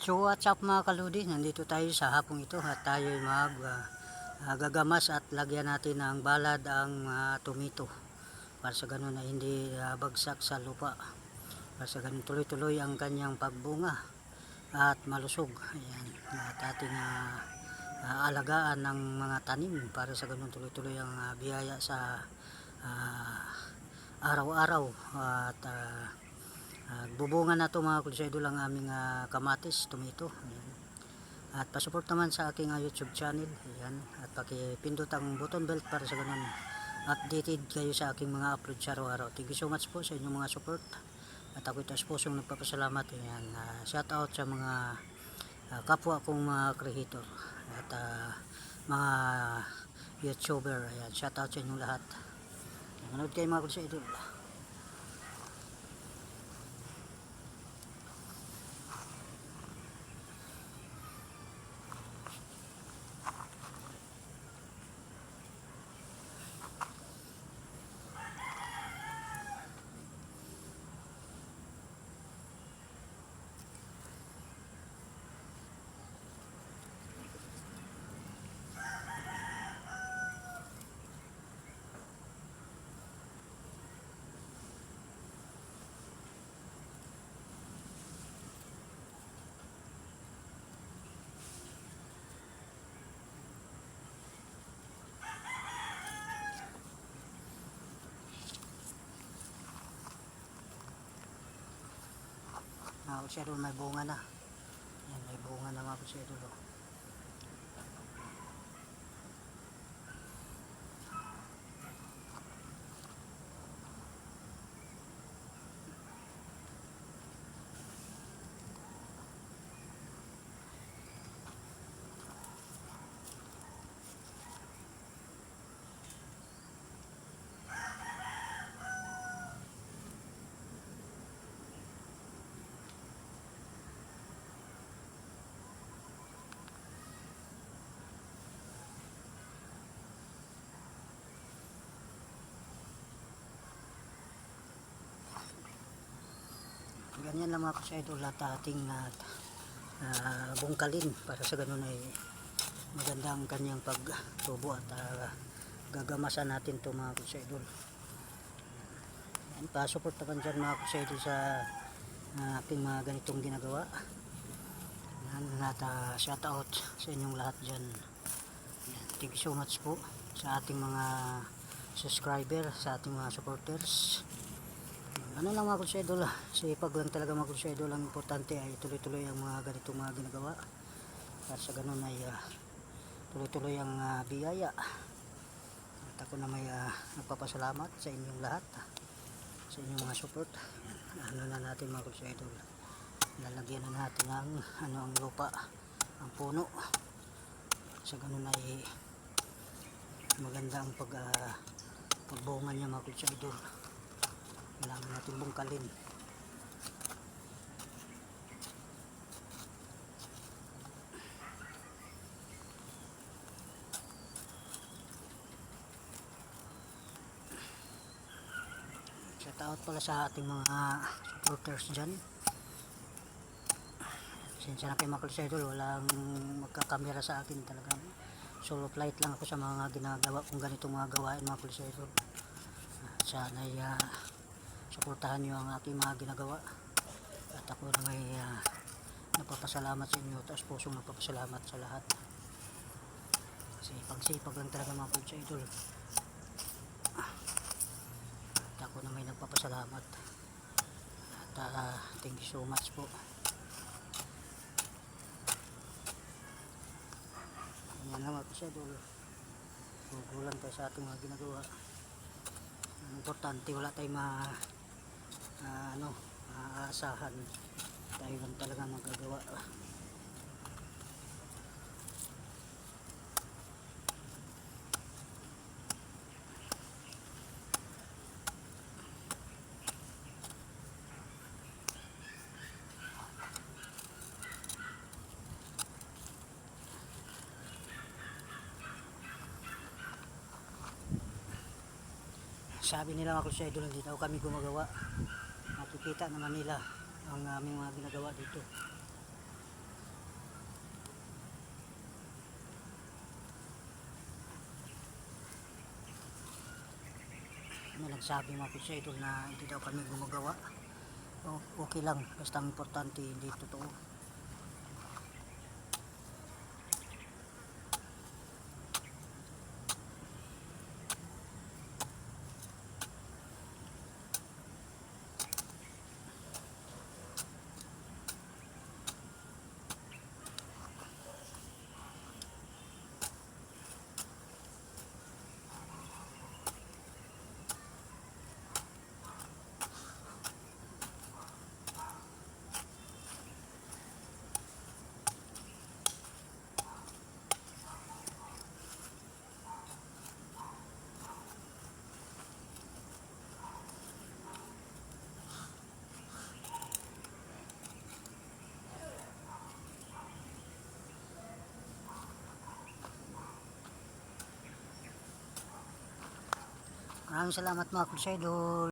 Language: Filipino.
So what's up mga kaludi, nandito tayo sa hapong ito. At tayo ay mag ah, ah, gagamas at lagyan natin ng balad ang ah, tomato. Para sa ganun na hindi ah, bagsak sa lupa. Para sa ganun tuloy-tuloy ang kanyang pagbunga at malusog. Ayan, at ating ah, ah, alagaan ng mga tanim. Para sa ganun tuloy-tuloy ang ah, biyaya sa ah, araw-araw. At ah, Ah, bubungan na to mga kulsaydo lang aming ah, kamatis, tomato. Ayan. At pasupport naman sa aking ah, YouTube channel. Ayan. At pakipindot ang button bell para sa ganun updated kayo sa aking mga upload sa araw-araw. Thank you so much po sa inyong mga support. At ako ito pusong nagpapasalamat. Ayan. Ah, shout out sa mga ah, kapwa kong mga creator. At ah, mga YouTuber. Ayan. Shout out sa inyong lahat. Manood kayo mga kulsaydo. Mga kusyado, may bunga na. Yan, may bunga na mga oh. Ganyan lang mga kusyado, lahat ating uh, uh, bungkalin para sa ganun ay maganda ang kanyang pagtubo at uh, gagamasan natin to mga kusyado. Yan, pa-support naman dyan mga kusyado sa uh, ating mga ganitong ginagawa. Yan, at uh, shout out sa inyong lahat dyan. Yan, thank you so much po sa ating mga subscriber, sa ating mga supporters. Ano lang mga konsyedol, sipag lang talaga mga konsyedol. Ang importante ay tuloy-tuloy ang mga ganitong mga ginagawa. Para sa ganun ay ah, tuloy-tuloy ang ah, biyaya. At ako na may ah, nagpapasalamat sa inyong lahat. Sa inyong mga support. Ano na natin mga konsyedol. Lalagyan na natin ng ano ang lupa, ang puno. Sa ganun ay maganda ang pag ah, pagbunga niya mga konsyedol kailangan natin bungkalin. Shout out pala sa ating mga supporters dyan. Sinsya na kayo mga idol. Walang magkakamera sa akin talagang. Solo flight lang ako sa mga ginagawa kung ganitong mga gawain mga idol. Sana ay uh, suportahan nyo ang aking mga ginagawa. At ako na may uh, napapasalamat sa inyo. Taas pusong napapasalamat sa lahat. Sipag sipag lang talaga mga pulsa idol. At ako na may nagpapasalamat. At uh, thank you so much po. Yan lang mga pulsa idol gugulan tayo sa ating mga ginagawa. Importante wala tayong ma ah, maaasahan tayo lang talaga magagawa. Sabi nila mga krusya idol hindi daw kami gumagawa makikita naman nila ang aming mga ginagawa dito. Ano nagsabi mga pizza idol na hindi daw kami gumagawa? Okay lang. Basta importante hindi totoo. Maraming salamat mga sa idol.